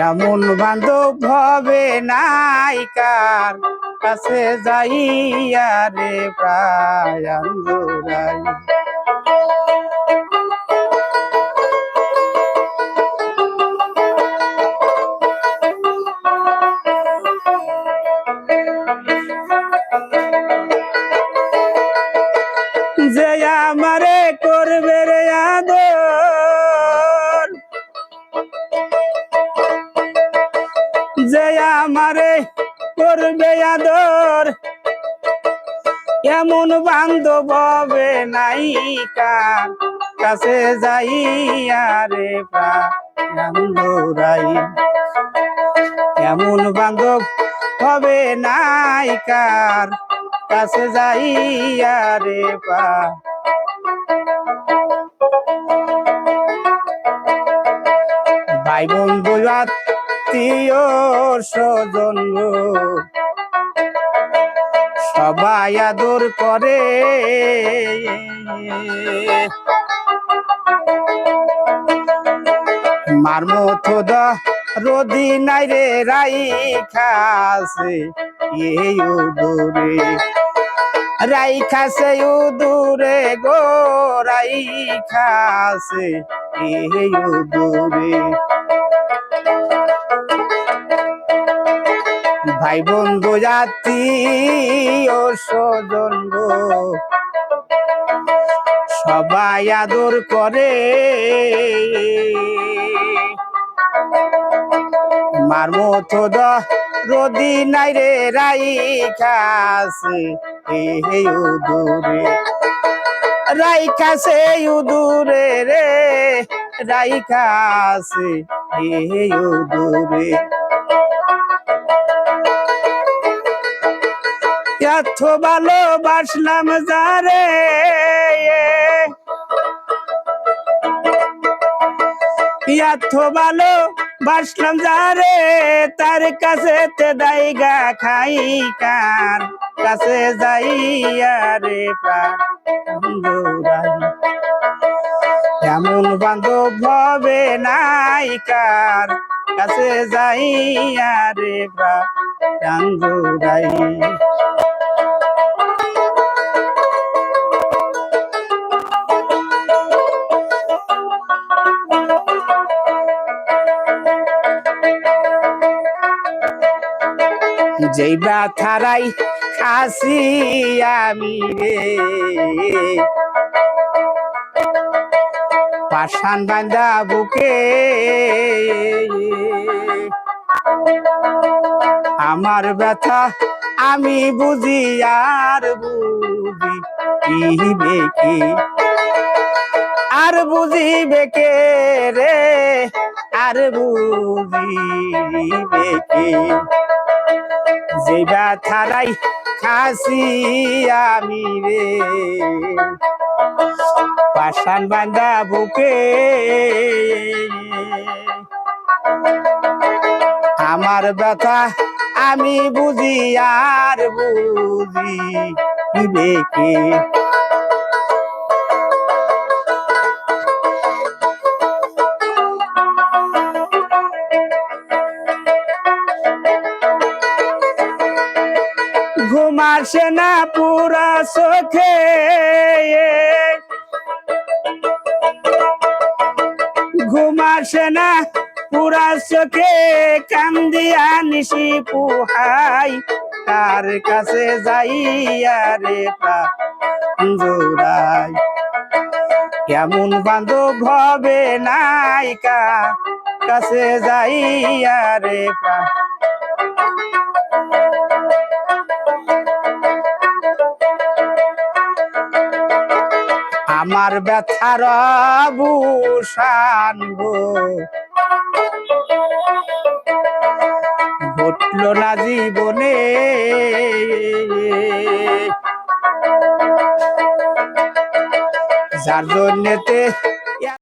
এমন বান্ধব হবে নাইকার কাছে যাইয়া রে প্রায় করবে আদর। এমন বান্ধব হবে নাইকার কাছে যাইয়া রে প্রাই এমন বান্ধব হবে নাইকার কাছে যাই রে পা ভাই বন্ধু আত্মীয় স্বজন সবাই আদর করে। মার মতো রদি নাই রে রাই খাসে এই দূরে রাই খাসে দূরে গো রাই খাসে এই দূরে ভাই বন্ধু জাতি ও স্বজন সবাই আদর করে। মার মতো রদি নাই রে রাই খাসে এই দূরে। রাই খাসে দূরে রে রাই খাসে এই দূরে। এত ভালোবাসলাম যারে। এত ভালো বাসলাম যারে, তার কাছে তে দাইগা খাই কার কাছে যাইয়া রে এমন বান্ধব হবে নাই কার কাছে যাইয়া রে প্রাণ যেই ব্যথারাই খাসি আমি রে। পাশান বান্দা বুকে। আমার ব্যথা আমি বুঝি আর বুঝি ইবে কি আর বুঝিবে কে রে, আর বুঝিবে কে যে ব্যথারাই খাসি আমি রে। পাশান বান্দা বুকে আমার ব্যথা আমি বুঝি আর বুঝি কে? ঘুম আসে না পুরা চোখে। ঘুম আসে না পুরা চোখে, কান্দিয়া নিশি পুহাই। তার কাছে যাইয়া রে জোড়াই। কেমন বান্ধব হবে নাইকা কাছে যাইয়া রে পা আমার ব্যথার ভূষান গো। ঘটল না জীবনে। যার জন্যতে